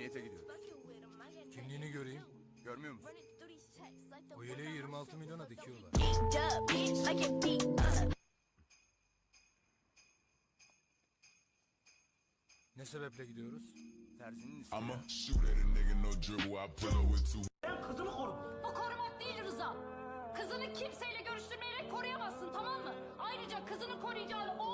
Niyete gidiyoruz. Kimliğini göreyim. Görmüyor musun? O yeleği 26 milyona dikiyorlar. Ne sebeple gidiyoruz? Terzinin pull up with two Bu korumak değil Rıza. Kızını kimseyle görüştürmeyerek koruyamazsın tamam mı? Ayrıca kızını koruyacağını oğluna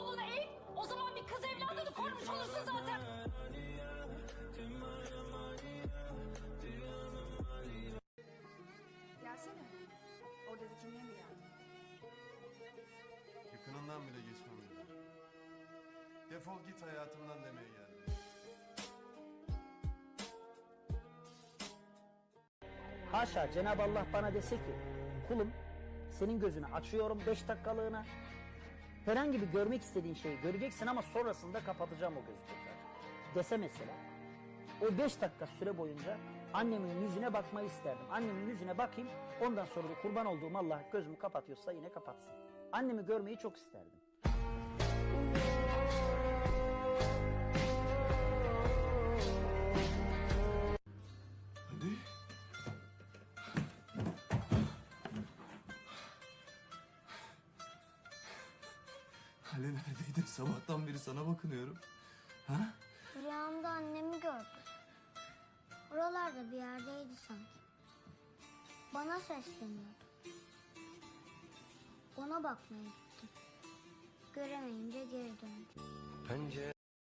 Defol git hayatımdan demeye geldi. Haşa Cenab-ı Allah bana dese ki kulum senin gözünü açıyorum 5 dakikalığına. Herhangi bir görmek istediğin şeyi göreceksin ama sonrasında kapatacağım o gözü tekrar. Dese mesela o 5 dakika süre boyunca annemin yüzüne bakmayı isterdim. Annemin yüzüne bakayım ondan sonra da kurban olduğum Allah gözümü kapatıyorsa yine kapatsın. Annemi görmeyi çok isterdim. Hale neredeydin? Sabahtan beri sana bakınıyorum. Ha? Rüyamda annemi gördüm. Oralarda bir yerdeydi sanki. Bana sesleniyordu. Ona bakmaya gittim. Göremeyince geri döndüm.